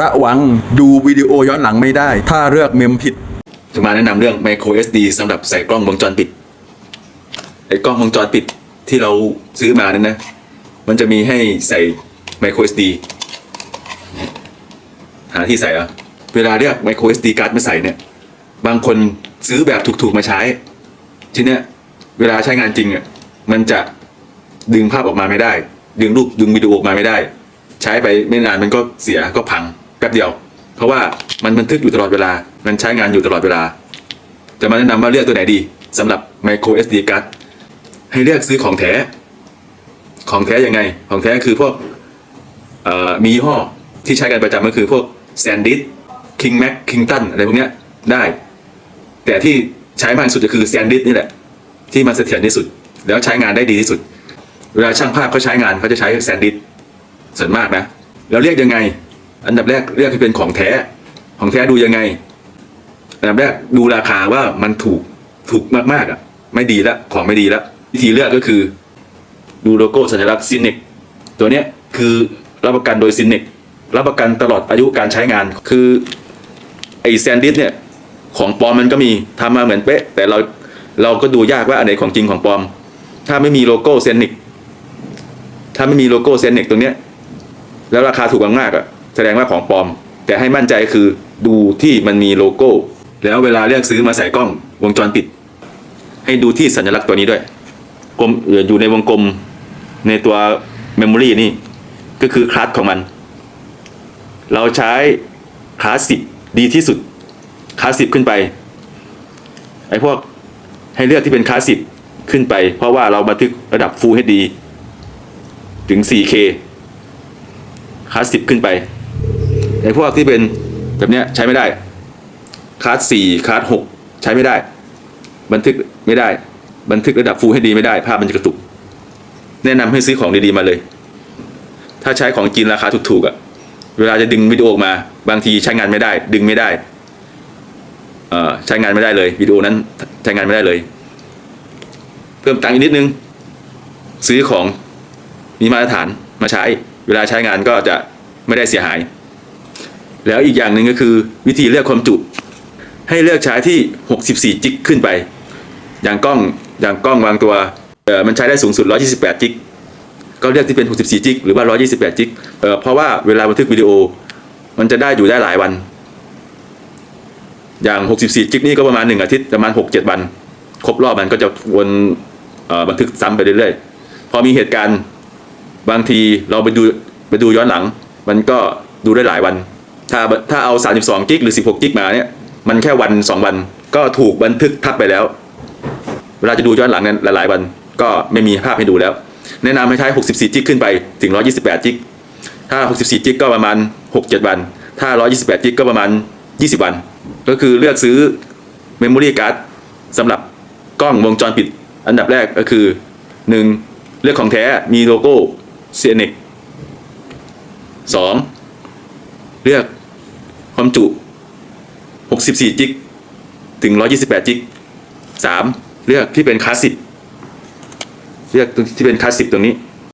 ระวังดูวิดีโอย้อนหลังไม่ได้ ถ้าเลือกเมมผิด จะมาแนะนำเรื่อง micro SD สำหรับใส่กล้องวงจรปิดไอ้กล้องวงจรปิดที่เราซื้อมาเนี่ยนะ มันจะมีให้ใส่ micro SD หาที่ใส่อะเวลาเรียก micro SD card มาใส่เนี่ย บางคนซื้อแบบถูกๆมาใช้ ทีเนี้ยเวลาใช้งานจริงอะมันจะดึงภาพออกมาไม่ได้ ดึงรูปดึงวิดีโอออกมาไม่ได้ ใช้ไปไม่นานมันก็เสียก็พัง ป๊บเดียว เพราะว่ามันบันทึกอยู่ตลอดเวลา มันใช้งานอยู่ตลอดเวลา จะมาแนะนำว่าเลือกตัวไหนดีสำหรับ micro SD card ให้เลือกซื้อของแท้ ของแท้ยังไง ของแท้คือพวกมียี่ห้อที่ใช้กันประจำก็คือพวก SanDisk King Mac Kington อะไรพวกเนี้ยได้ แต่ที่ใช้มากที่สุดก็คือ SanDisk นี่แหละ ที่มันเสถียรที่สุด แล้วใช้งานได้ดีที่สุด เวลาช่างภาพเขาใช้งานเขาจะใช้ SanDisk ส่วนมากนะ แล้วเรียกยังไง อันดับแรกเรียกให้เป็นของแท้ ของแท้ดูยังไง อันดับแรกดูราคาว่ามันถูกถูกมากๆอะ ไม่ดีละของไม่ดีละวิธีเลือกก็คือ ดูโลโก้สัญลักษณ์ซินเนกตัวเนี้ยคือรับประกันโดยซินเนกรับประกันตลอดอายุการใช้งานคือไอแซนดิสเนี่ยของปลอมมันก็มีทำมาเหมือนเป๊ะ แต่เราเราก็ดูยากว่าอันไหนของจริงของปลอม ถ้าไม่มีโลโก้เซนิกถ้าไม่มีโลโก้เซนิกตรงเนี้ย แล้วราคาถูกมากๆอะ แสดงว่าของปลอม แต่ให้มั่นใจคือดูที่มันมีโลโก้ แล้วเวลาเลือกซื้อมาใส่กล้องวงจรปิด ให้ดูที่สัญลักษณ์ตัวนี้ด้วยกลมเอออยู่ในวงกลมในตัวเมมโมรีนี่ ก็คือคลาสของมัน เราใช้คลาสสิบดีที่สุดคลาสสิบขึ้นไปไอ้พวกให้เลือกที่เป็นคลาสสิบขึ้นไป เพราะว่าเราบันทึกระดับ Full HD ถึง 4K คลาสสิบขึ้นไป ไอ้พวกที่เป็นแบบเนี้ยใช้ไม่ได้คลาสสี่คลาสหกใช้ไม่ได้ บันทึกไม่ได้ บันทึกระดับ Full HD ไม่ได้ ภาพมันจะกระตุก แนะนำให้ซื้อของดีๆมาเลย ถ้าใช้ของจีนราคาถูกๆอะ่ะเวลาจะดึงวิดีโอออกมา บางทีใช้งานไม่ได้ ดึงไม่ได้อ่อใช้งานไม่ได้เลยวิดีโอนั้นใช้งานไม่ได้เลย เพิ่มตังค์อีกนิดนึง ซื้อของมีมาตรฐานมาใช้ เวลาใช้งานก็จะไม่ได้เสียหาย แล้วอีกอย่างหนึ่งก็คือวิธีเลือกความจุ ให้เลือกใช้ที่ 64 จิกขึ้นไป อย่างกล้องอย่างกล้องบางตัวเออมันใช้ได้สูงสุด 128 จิกก็เลือกที่เป็น 64 จิกหรือว่า 128 จิกเออเพราะว่าเวลาบันทึกวิดีโอ มันจะได้อยู่ได้หลายวัน อย่าง 64 จิกนี่ก็ประมาณ 1 อาทิตย์ประมาณ 6-7 วัน ครบรอบมันก็จะวนบันทึกซ้ำไปเรื่อยๆ พอมีเหตุการณ์บางทีเราไปดูไปดูย้อนหลัง มันก็ดูได้หลายวัน ถ้าถ้าเอา 32จิกหรือ 16จิกมาเนี่ย มันแค่วัน 2 วันก็ถูกบันทึกทับไปแล้ว เวลาจะดูย้อนหลังนั้นหลายๆวันก็ไม่มีภาพให้ดูแล้ว แนะนำให้ใช้ 64จิกขึ้นไปถึง 128จิก ถ้า 64จิกก็ประมาณ 6-7 วัน ถ้า 128จิกก็ประมาณ 20 วัน ก็คือเลือกซื้อ Memory Card สำหรับกล้องวงจรปิด อันดับแรกก็คือ 1. เลือกของแท้มีโลโก้ c n e c 2. เลือก ความจุ 64จิกถึง 128จิก 3. เลือกที่เป็นคลาสสิกเลือกที่เป็นคลาสสิกตรงนี้